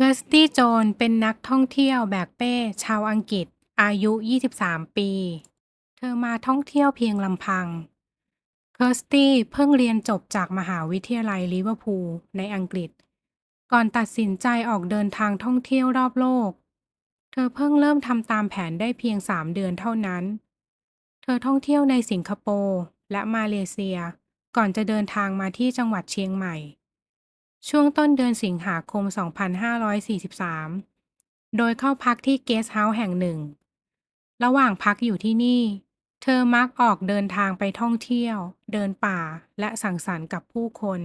เคิร์สตี้โจนเป็นนักท่องเที่ยวแบกเป้ ชาวอังกฤษ อายุ 23 ปี เธอมาท่องเที่ยวเพียงลำพัง เคิร์สตี้เพิ่งเรียนจบจากมหาวิทยาลัยลิเวอร์พูลในอังกฤษ ก่อนตัดสินใจออกเดินทางท่องเที่ยวรอบโลก เธอเพิ่งเริ่มทำตามแผนได้เพียง 3 เดือนเท่านั้น เธอท่องเที่ยวในสิงคโปร์และมาเลเซีย ก่อนจะเดินทางมาที่จังหวัดเชียงใหม่ ช่วงต้นเดือนสิงหาคม 2543 โดยเข้าพักที่เกสต์เฮาส์แห่งหนึ่ง ระหว่างพักอยู่ที่นี่ เธอมักออกเดินทางไปท่องเที่ยว เดินป่าและสังสรรค์กับผู้คน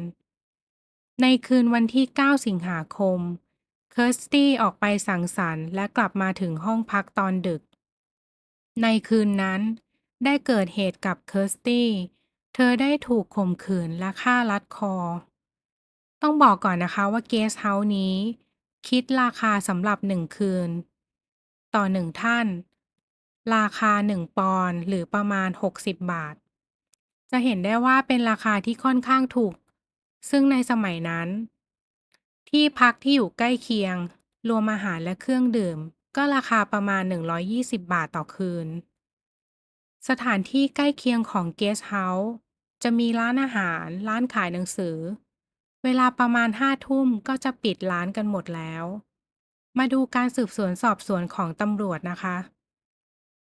ในคืนวันที่ 9 สิงหาคม เคิร์สตี้ออกไปสังสรรค์และกลับมาถึงห้องพักตอนดึก ในคืนนั้น ได้เกิดเหตุกับเคิร์สตี้ เธอได้ถูกข่มขืนและฆ่ารัดคอ ต้องบอกก่อนนะคะว่าเกสเฮาส์นี้ คิดราคาสำหรับหนึ่งคืน ต่อหนึ่งท่าน ราคา 1 ปอนด์หรือประมาณ 60 บาท จะเห็นได้ว่าเป็นราคาที่ค่อนข้างถูก ซึ่งในสมัยนั้น ที่พักที่อยู่ใกล้เคียง รวมอาหารและเครื่องดื่ม ก็ราคาประมาณ 120 บาทต่อคืน สถานที่ใกล้เคียงของเกสเฮาส์จะมีร้านอาหาร ร้านขายหนังสือ เวลาประมาณห้าทุ่มก็จะปิดร้านกันหมดแล้ว มาดูการสืบสวนสอบสวนของตำรวจนะคะ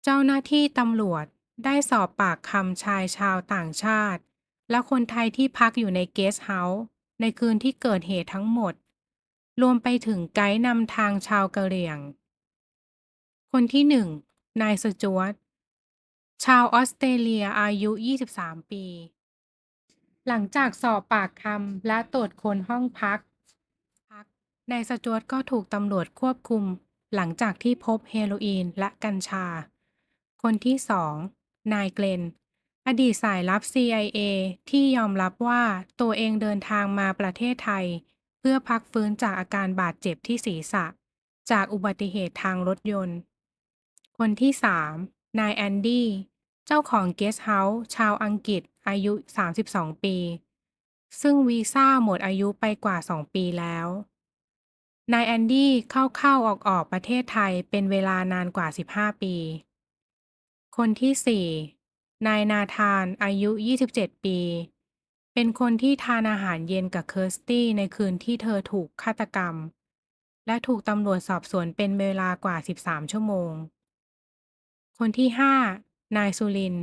เจ้าหน้าที่ตำรวจได้สอบปากคำชายชาวต่างชาติ และคนไทยที่พักอยู่ในเกสต์เฮาส์ในคืนที่เกิดเหตุทั้งหมด รวมไปถึงไกด์นำทางชาวกะเหรี่ยง คนที่หนึ่งนายสจวตชาวออสเตรเลียอายุ 23 ปี หลังจากสอบปากคำและตรวจค้นห้องพักพักนายสจวตก็ถูกตำรวจควบคุม หลังจากที่พบเฮโรอีนและกัญชา คนที่สองนายเกลนอดีตสายลับ CIA ที่ยอมรับว่าตัวเองเดินทางมาประเทศไทย เพื่อพักฟื้นจากอาการบาดเจ็บที่ศีรษะ จากอุบัติเหตุทางรถยนต์ คนที่ 3 นายแอนดี้ เจ้าของเกสต์เฮาส์ชาวอังกฤษ อายุ 32 ปี ซึ่งวีซ่าหมดอายุไปกว่า 2 ปีแล้ว นายแอนดี้เข้าๆออกๆประเทศไทยเป็นเวลานานกว่า 15 ปี คนที่ 4 นายนาธานอายุ 27 ปี เป็นคนที่ทานอาหารเย็นกับเคิร์สตี้ในคืนที่เธอถูกฆาตกรรม และถูกตำรวจสอบสวนเป็นเวลากว่า 13 ชั่วโมง คนที่ 5นายสุริน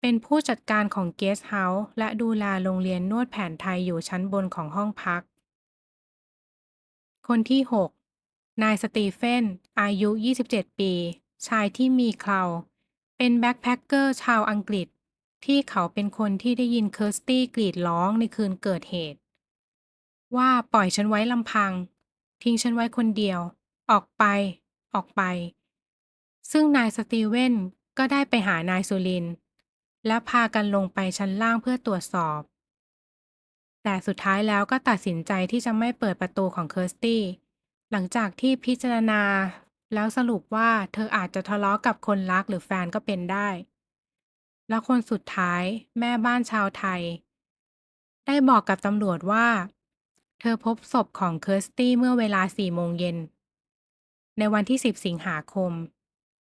เป็นผู้จัดการของเกสต์เฮาส์และดูแลโรงเรียนนวดแผนไทยอยู่ชั้นบนของห้องพัก คนที่ 6 นายสตีเฟน อายุ 27 ปี ชายที่มีเคราเป็นแบ็คแพคเกอร์ชาวอังกฤษ ที่เขาเป็นคนที่ได้ยินเคิร์สตี้กรีดร้องในคืนเกิดเหตุ ว่าปล่อยฉันไว้ลำพัง ทิ้งฉันไว้คนเดียว ออกไป ออกไป ซึ่งนายสตีเวนก็ได้ไปหานายสุริน และพากันลงไปชั้นล่างเพื่อตรวจสอบ แต่สุดท้ายแล้วก็ตัดสินใจที่จะไม่เปิดประตูของเคิร์สตี้ หลังจากที่พิจารณา แล้วสรุปว่าเธออาจจะทะเลาะกับคนรักหรือแฟนก็เป็นได้ และคนสุดท้ายแม่บ้านชาวไทย ได้บอกกับตำรวจว่า เธอพบศพของเคิร์สตี้เมื่อเวลา4โมงเย็นในวันที่ 10 สิงหาคม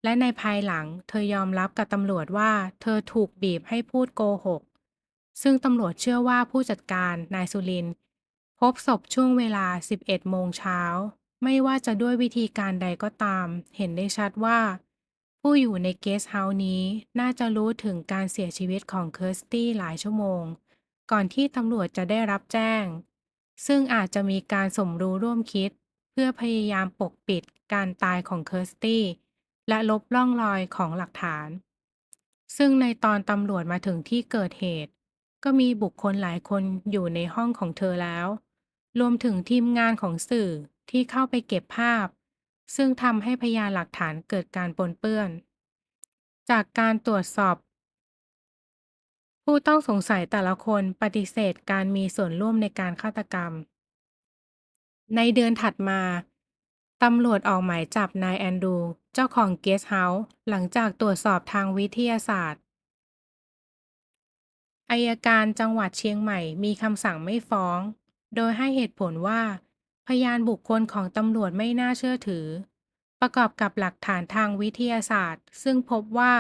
และในภายหลังเธอยอมรับกับตำรวจว่าเธอถูกบีบให้พูดโกหก ซึ่งตำรวจเชื่อว่าผู้จัดการนายสุรินพบศพช่วงเวลา 11 โมงเช้า ไม่ว่าจะด้วยวิธีการใดก็ตาม เห็นได้ชัดว่า ผู้อยู่ในเกสต์เฮาส์นี้น่าจะรู้ถึงการเสียชีวิตของเคิร์สตี้หลายชั่วโมง ก่อนที่ตำรวจจะได้รับแจ้ง ซึ่งอาจจะมีการสมรู้ร่วมคิด เพื่อพยายามปกปิดการตายของเคิร์สตี้ และลบร่องรอยของหลักฐาน ซึ่งในตอนตำรวจมาถึงที่เกิดเหตุ ก็มีบุคคลหลายคนอยู่ในห้องของเธอแล้ว รวมถึงทีมงานของสื่อที่เข้าไปเก็บภาพ ซึ่งทำให้พยานหลักฐานเกิดการปนเปื้อน จากการตรวจสอบ ผู้ต้องสงสัยแต่ละคนปฏิเสธการมีส่วนร่วมในการฆาตกรรม ในเดือนถัดมา ตำรวจออกหมายจับนายแอนดู เจ้าของเกสต์เฮาส์หลังจากตรวจสอบทางวิทยาศาสตร์อัยการจังหวัดเชียงใหม่มีคำสั่งไม่ฟ้อง โดยให้เหตุผลว่า พยานบุคคลของตำรวจไม่น่าเชื่อถือ ประกอบกับหลักฐานทางวิทยาศาสตร์ ซึ่งพบว่า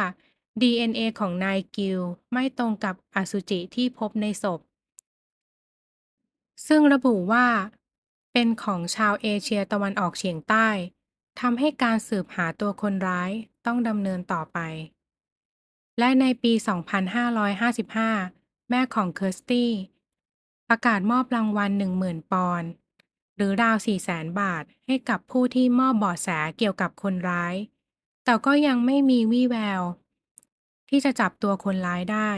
DNA ของนายกิลไม่ตรงกับอสุจิที่พบในศพ ซึ่งระบุว่า เป็นของชาวเอเชียตะวันออกเฉียงใต้ทำให้การสืบหาตัวคนร้ายต้องดำเนินต่อไป และในปี 2555 แม่ของเคิร์สตี้ ประกาศมอบรางวัล 10,000 ปอนด์หรือราว 400,000 บาทให้กับผู้ที่มอบเบาะแสเกี่ยวกับคนร้าย แต่ก็ยังไม่มีวี่แวว ที่จะจับตัวคนร้ายได้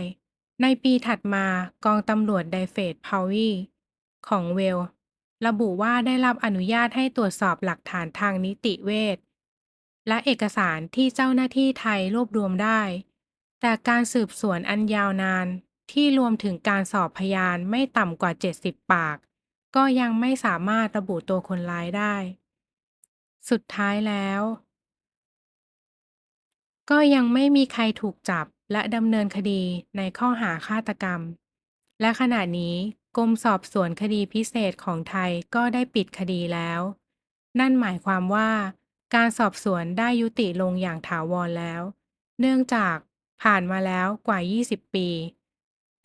ในปีถัดมากองตำรวจไดเฟดพาววีของเวล ระบุว่าได้รับอนุญาตให้ตรวจสอบหลักฐานทางนิติเวชและเอกสารที่เจ้าหน้าที่ไทยรวบรวมได้ แต่การสืบสวนอันยาวนานที่รวมถึงการสอบพยานไม่ต่ำกว่า 70 ปาก ก็ยังไม่สามารถระบุตัวคนร้ายได้ สุดท้ายแล้ว ก็ยังไม่มีใครถูกจับและดำเนินคดีในข้อหาฆาตกรรม และขณะนี้ กรมสอบสวนคดีพิเศษของไทยก็ได้ปิดคดีแล้ว นั่นหมายความว่า การสอบสวนได้ยุติลงอย่างถาวรแล้ว เนื่องจากผ่านมาแล้วกว่า 20 ปี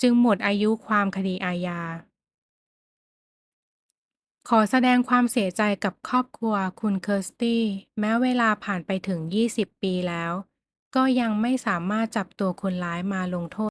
จึงหมดอายุความคดีอาญา ขอแสดงความเสียใจกับครอบครัวคุณเคิร์สตี้แม้เวลาผ่านไปถึง 20 ปีแล้ว ก็ยังไม่สามารถจับตัวคนร้ายมาลงโทษ